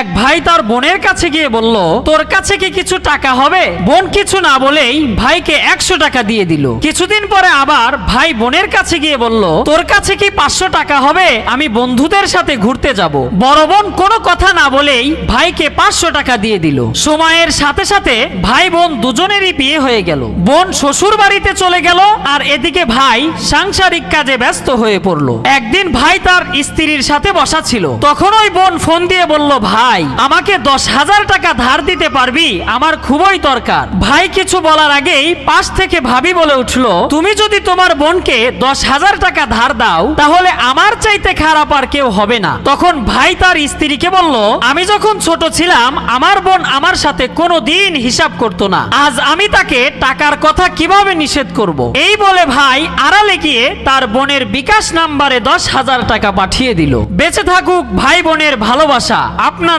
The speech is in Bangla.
এক ভাই তার বোনের কাছে গিয়ে বলল, তোর কাছে কি কিছু টাকা হবে? বোন কিছু না বলেই ভাইকে একশো টাকা দিয়ে দিল। কিছুদিন পরে আবার ভাই বোনের কাছে গিয়ে বলল, তোর কাছে কি পাঁচশো টাকা হবে? আমি বন্ধুদের সাথে ঘুরতে যাব। বড় বোন কোনো কথা না বলেই ভাইকে পাঁচশো টাকা দিয়ে দিল। সময়ের সাথে সাথে ভাই বোন দুজনেরই বিয়ে হয়ে গেল। বোন শ্বশুর বাড়িতে চলে গেল আর এদিকে ভাই সাংসারিক কাজে ব্যস্ত হয়ে পড়ল। একদিন ভাই তার স্ত্রীর সাথে বসা ছিল। তখন ওই বোন ফোন দিয়ে বলল, ভাই আমাকে দশ হাজার টাকা ধার দিতে পারবি? আমার খুবই দরকার। ভাই কিছু বলার আগেই পাশ থেকে ভাবি বলে উঠল, তুমি যদি তোমার বোনকে দশ হাজার টাকা ধার দাও, তাহলে আমার চাইতে খারাপ আর কেউ হবে না। তখন ভাই তার স্ত্রীকে বলল, আমি যখন ছোট ছিলাম, আমার বোন আমার সাথে কোনো দিন হিসাব করতো না। আজ আমি তাকে টাকার কথা কীভাবে নিষেধ করব। এই বলে ভাই আড়ালে গিয়ে তার বোনের বিকাশ নাম্বারে দশ হাজার টাকা পাঠিয়ে দিল। বেঁচে থাকুক ভাই বোনের ভালোবাসা। আপনার